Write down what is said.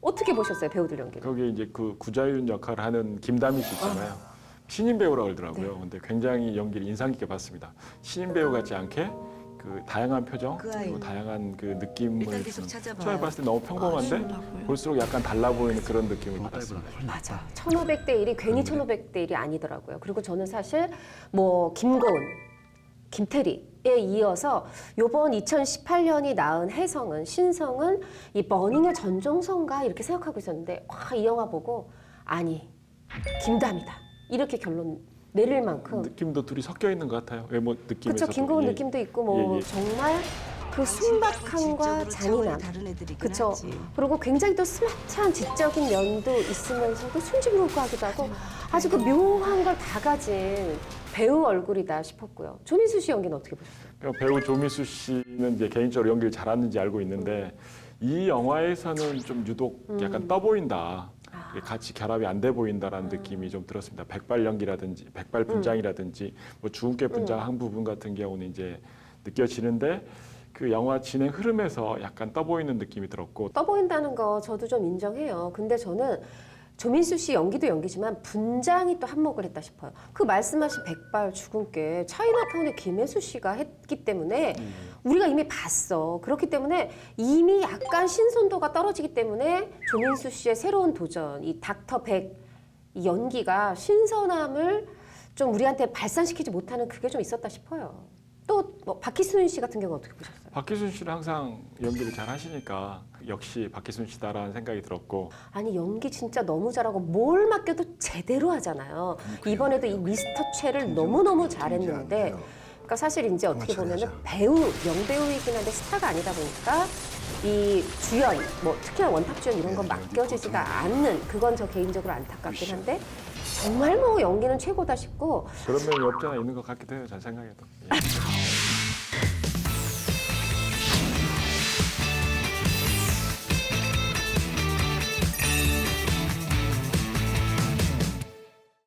어떻게 보셨어요 배우들 연기를? 거기에 이제 그 구자윤 역할을 하는 김다미 씨 있잖아요. 신인 배우라고 그러더라고요. 네. 근데 굉장히 연기를 인상 깊게 봤습니다. 신인 배우 같지 않게 그 다양한 표정, 그 아이. 그리고 다양한 그 느낌을 일단 계속 주는- 찾아봐요. 처음에 봤을 때 너무 평범한데 볼수록 약간 달라 보이는 그런 느낌을 받았습니다. 맞아. 1500대 1이 괜히 1500대 1이 아니더라고요. 그리고 저는 사실 뭐 김고은, 김태리 에 이어서 요번 2018년이 낳은 혜성은 신성은 이 버닝의 전종선가 이렇게 생각하고 있었는데 와 이 영화 보고 아니 김담이다 이렇게 결론 내릴 만큼 느낌도 둘이 섞여 있는 것 같아요. 외모 느낌에서. 그쵸 김고은 느낌도 있고 뭐 예, 예. 정말 그 순박함과 잔인함 그쵸. 하지. 그리고 굉장히 또 스마트한 지적인 면도 있으면서도 순진무구 하기도 하고 아주 그 묘한 걸 다 가진 배우 얼굴이다 싶었고요. 조민수 씨 연기는 어떻게 보셨어요? 그러니까 배우 조미수 씨는 이제 개인적으로 연기를 잘하는지 알고 있는데 이 영화에서는 좀 유독 음. 약간 떠 보인다. 아. 같이 결합이 안 돼 보인다라는 느낌이 좀 들었습니다. 백발 연기라든지 백발 분장이라든지 뭐 주근깨 분장 한 부분 같은 경우는 이제 느껴지는데 그 영화 진행 흐름에서 약간 떠 보이는 느낌이 들었고 떠 보인다는 거 저도 좀 인정해요. 근데 저는 조민수 씨 연기도 연기지만 분장이 또 한몫을 했다 싶어요. 그 말씀하신 백발 죽은 게 차이나타운의 김혜수 씨가 했기 때문에 우리가 이미 봤어. 그렇기 때문에 이미 약간 신선도가 떨어지기 때문에 조민수 씨의 새로운 도전, 이 닥터 백 이 연기가 신선함을 좀 우리한테 발산시키지 못하는 그게 좀 있었다 싶어요. 또뭐 박희순 씨 같은 경우 어떻게 보셨어요? 박기순 씨는 항상 연기를 잘 하시니까 역시 박기순 씨다라는 생각이 들었고 아니 연기 진짜 너무 잘하고 뭘 맡겨도 제대로 하잖아요. 이번에도 이 미스터 최를 너무 너무 잘했는데, 그러니까 사실 이제 어떻게 보면은 배우 명배우이긴 한데 스타가 아니다 보니까 이 주연, 뭐 특히나 원탑 주연 이런 건 맡겨지지가 않는 그건 저 개인적으로 안타깝긴 한데 정말 뭐 연기는 최고다 싶고 그런 면이 없지 않아 있는 것 같기도 해요. 제 생각에도. 예.